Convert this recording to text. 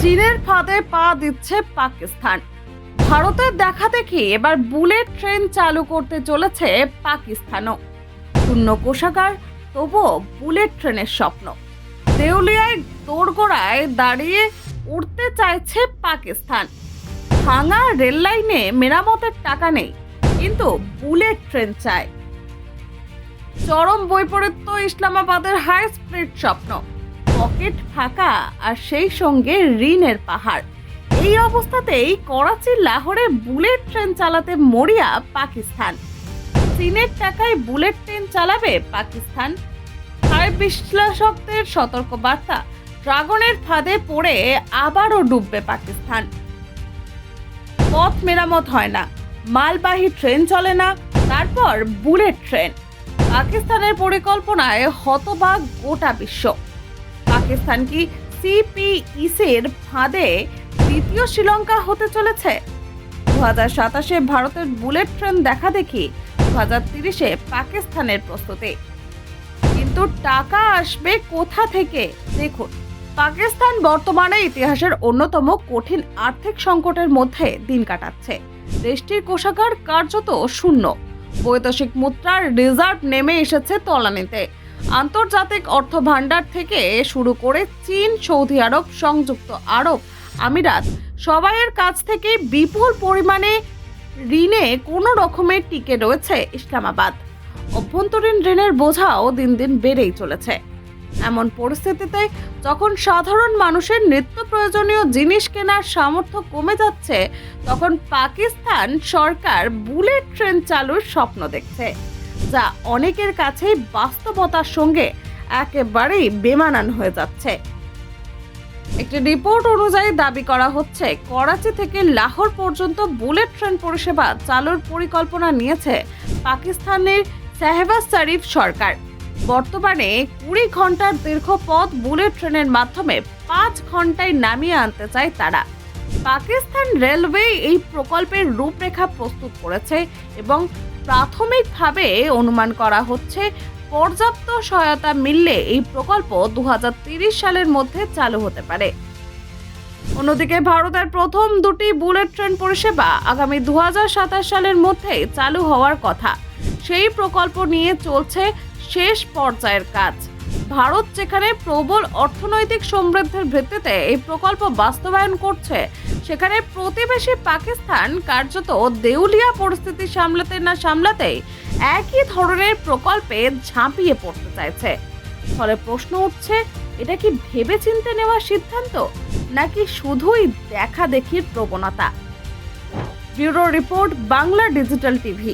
চীনের ফাঁদে পা দিচ্ছে পাকিস্তান। ভারতের দেখা দেখি এবার বুলেট ট্রেন চালু করতে চলেছে পাকিস্তানও। শূন্য কোষাগার, তবুও বুলেট ট্রেনের স্বপ্ন। দেউলিয়ায় দোরগোড়ায় দাঁড়িয়ে উঠতে চাইছে পাকিস্তান। ভাঙা রেল লাইনে মেরামতের টাকা নেই, কিন্তু বুলেট ট্রেন চায়। চরম বৈপরীত্য ইসলামাবাদের হাই স্পিড স্বপ্ন। পকেট ফাঁকা আর সেই সঙ্গে ঋণের পাহাড়। এই অবস্থাতেই করাচি লাহোরে বুলেট ট্রেন চালাতে মরিয়া পাকিস্তান। চীনের টাকায় বুলেট ট্রেন চালাবে পাকিস্তান। আর বিশ্লেষকদের সতর্ক বার্তা ড্রাগনের ফাঁদে পড়ে আবারও ডুববে পাকিস্তান। পথ মেরামত হয় না, মালবাহী ট্রেন চলে না, তারপর বুলেট ট্রেন। পাকিস্তানের পরিকল্পনায় হতবাক গোটা বিশ্ব। পাকিস্তান কি সিপিইসির ফাঁদে দ্বিতীয় শ্রীলঙ্কা হতে চলেছে? দু হাজার সাতাশে ভারতের বুলেট ট্রেন দেখা দেখি দু হাজার তিরিশে পাকিস্তানের প্রস্তুতি। কিন্তু টাকা আসবে কোথা থেকে? দেখুন, পাকিস্তান বর্তমানে ইতিহাসের অন্যতম কঠিন আর্থিক সংকটের মধ্যে দিন কাটাচ্ছে। দেশটির কোষাগার কার্যত শূন্য। বৈদেশিক মুদ্রার রিজার্ভ নেমে এসেছে তলানিতে। আন্তর্জাতিক অর্থ ভাণ্ডার থেকে শুরু করে চীন, সৌদি আরব, সংযুক্ত আরব আমিরাত সবাইয়ের কাছ থেকে বিপুল পরিমাণে ঋণে কোনো রকমের টিকে রয়েছে ইসলামাবাদ। অভ্যন্তরীণ ঋণের বোঝাও দিন দিন বেড়েই চলেছে। এমন পরিস্থিতিতে যখন সাধারণ মানুষের নিত্য প্রয়োজনীয় জিনিস কেনার সামর্থ্য কমে যাচ্ছে, তখন পাকিস্তান সরকার বুলেট ট্রেন চালুর স্বপ্ন দেখছে। যা অনেকের কাছেই বাস্তবতার সঙ্গে একেবারেই বেমানান হয়ে যাচ্ছে। একটি রিপোর্ট অনুযায়ী দাবি করা হচ্ছে, করাচি থেকে লাহোর পর্যন্ত বুলেট ট্রেন পরিষেবা চালুর পরিকল্পনা নিয়েছে পাকিস্তানের শাহবাজ শরীফ সরকার। বর্তমানে কুড়ি ঘণ্টার দীর্ঘ পথ বুলেট ট্রেনের মাধ্যমে পাঁচ ঘন্টায় নামিয়ে আনতে চায় তারা। পাকিস্তান রেলওয়ে এই প্রকল্পের রূপরেখা প্রস্তুত করেছে এবং প্রাথমিকভাবে অনুমান করা হচ্ছে পর্যাপ্ত সহায়তা মিললে এই প্রকল্প দু সালের মধ্যে চালু হতে পারে। অন্যদিকে ভারতের প্রথম দুটি বুলেট ট্রেন পরিষেবা আগামী দু হাজার সাতাশ সালের মধ্যে চালু হওয়ার কথা। সেই প্রকল্প নিয়ে চলছে শেষ পর্যায়ের কাজ। ভারত যেখানে প্রবল অর্থনৈতিক সমৃদ্ধির ভিত্তিতে এই প্রকল্প বাস্তবায়ন করছে, সেখানে প্রতিবেশী পাকিস্তান কার্যত দেউলিয়া পরিস্থিতি সামলাতে না সামলাতেই একই ধরনের প্রকল্পে ঝাঁপিয়ে পড়তে চাইছে। ফলে প্রশ্ন উঠছে, এটা কি ভেবে ভেবেচিন্তে নেওয়া সিদ্ধান্ত, নাকি শুধুই দেখা দেখির প্রবণতা? Bureau report Bangla digital TV.